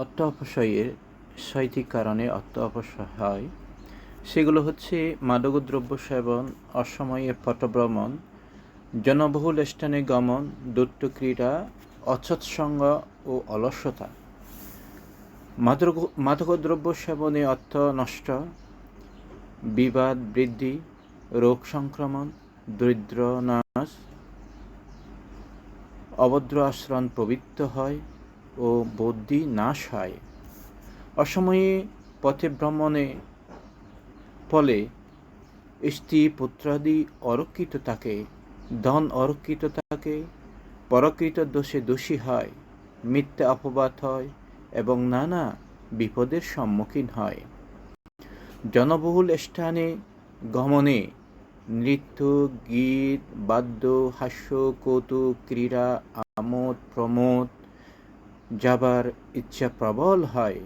অর্থ অপচয়ের ছয়টি কারণে অর্থ অপচয় হয় সেগুলো হচ্ছে মাদকদ্রব্য সেবন, অসময়ে পটভ্রমণ, জনবহুল স্থানে গমন দৈত্য ক্রীড়া অসৎসঙ্গ ও অলস্যতা মাদক মাদকদ্রব্য সেবনে অর্থ নষ্ট, বিবাদ বৃদ্ধি, রোগ সংক্রমণ, দরিদ্র নাশ, অভদ্র আশ্রণ প্রবৃত্ত হয় ও বুদ্ধি নাশ হয়। অসময়ে পথে ভ্রমণে ফলে স্ত্রী পুত্রাদি অরক্ষিত থাকে, ধন অরক্ষিত থাকে, পরকৃত দোষে দোষী হয়, মিথ্যা অপবাদ হয় এবং নানা বিপদের সম্মুখীন হয়। জনবহুল স্থানে গমনে নৃত্য, গীত, বাদ্য, হাস্য, কৌতুক, ক্রীড়া, আমোদ, প্রমোদ যাবার ইচ্ছা প্রবল হয়।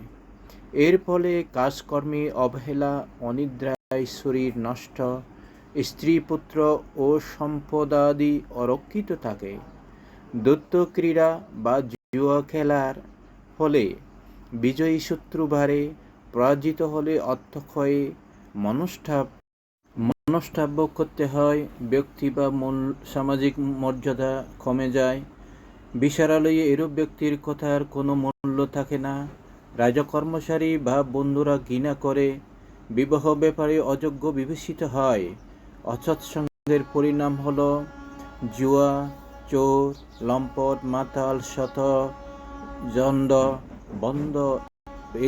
এর ফলে কাজকর্মে অবহেলা, অনিদ্রায় শরীর নষ্ট স্ত্রী পুত্র ও সম্পদাদি অরক্ষিত থাকে। দৈত্য ক্রীড়া বা জুয়া খেলার ফলে বিজয়ী শত্রু বাড়ে পরাজিত হলে অর্থক্ষয়ে মনস্তাপ মনস্তাব্য করতে হয়। ব্যক্তি বা মূল সামাজিক মর্যাদা কমে যায়। বিচারালয়ে এরূপ ব্যক্তির কথার কোনো মূল্য থাকে না। রাজকর্মচারী বা বন্ধুরা ঘৃণা করে, বিবাহ ব্যাপারে অযোগ্য বিবেচিত হয়। অসৎসঙ্গের পরিণাম হল জুয়া, চোর, লম্পট, মাতাল, শত জন্ড বন্ধ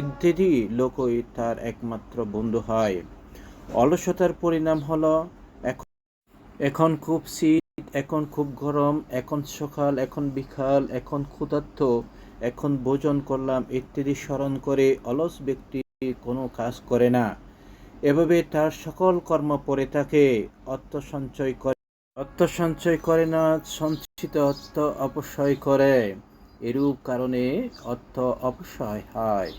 ইত্যাদি লোকই তার একমাত্র বন্ধু হয়। অলসতার পরিণাম হল এখন খুব শীত। এখন খুব গরম, এখন সকাল, এখন বিকাল, এখন ক্ষুধার্ত, এখন ভোজন করলাম ইত্যাদি স্মরণ করে অলস ব্যক্তি কোনো কাজ করে না। এভাবে তার সকল কর্ম পরে থাকে, অর্থ সঞ্চয় করে, অর্থ সঞ্চয় করে না, সঞ্চিত অর্থ অপচয় করে। এরূপ কারণে অর্থ অপচয় হয়।